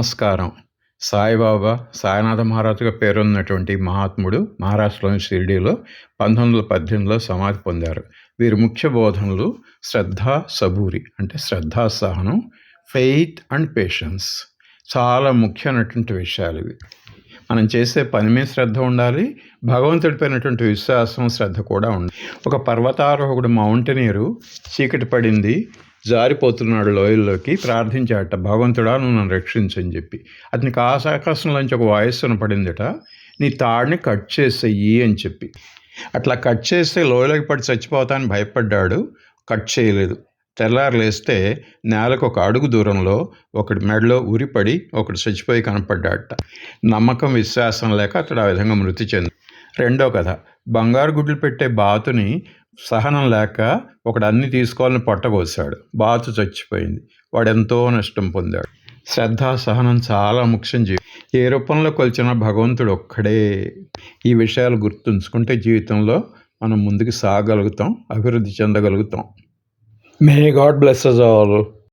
నమస్కారం. సాయిబాబా సాయినాథ మహారాజుగా పేరున్నటువంటి మహాత్ముడు మహారాష్ట్రలోని షిరిడీలో పంతొమ్మిది వందల పద్దెనిమిదిలో సమాధి పొందారు. వీరి ముఖ్య బోధనలు శ్రద్ధ సబూరి అంటే శ్రద్ధాసహనం ఫెయిత్ అండ్ పేషెన్స్ చాలా ముఖ్యమైనటువంటి విషయాలు ఇవి. మనం చేసే పని మీద శ్రద్ధ ఉండాలి భగవంతుడిపైనటువంటి విశ్వాసం శ్రద్ధ కూడా ఉండాలి. ఒక పర్వతారోహకుడు మౌంటనీరు చీకటి పడింది జారిపోతున్నాడు లోయల్లోకి ప్రార్థించాట భగవంతుడా నువ్వు నన్ను రక్షించని చెప్పి. అతనికి ఆకాశంలోంచి ఒక వాయిస్ వినపడిందట నీ తాడిని కట్ చేసేయి అని చెప్పి. అట్లా కట్ చేస్తే లోయలోకి పడి చచ్చిపోతానని భయపడ్డాడు కట్ చేయలేదు. తెల్లారులేస్తే నేలకు ఒక అడుగు దూరంలో ఒకటి మెడలో ఉరిపడి ఒకటి చచ్చిపోయి కనపడ్డాడట. నమ్మకం విశ్వాసం లేక అతడు ఆ విధంగా మృతి చెంది. రెండో కథ బంగారు గుడ్లు పెట్టే బాతుని సహనం లేక ఒకడు అన్ని తీసుకోవాలని పొట్టకోసాడు బాచు చచ్చిపోయింది. వాడు ఎంతో నష్టం పొందాడు. శ్రద్ధ సహనం చాలా ముఖ్యం జీవి. ఏ రూపంలో కొలిచిన భగవంతుడు ఒక్కడే. ఈ విషయాలు గుర్తుంచుకుంటే జీవితంలో మనం ముందుకు సాగలుగుతాం అభివృద్ధి చెందగలుగుతాం. May God bless all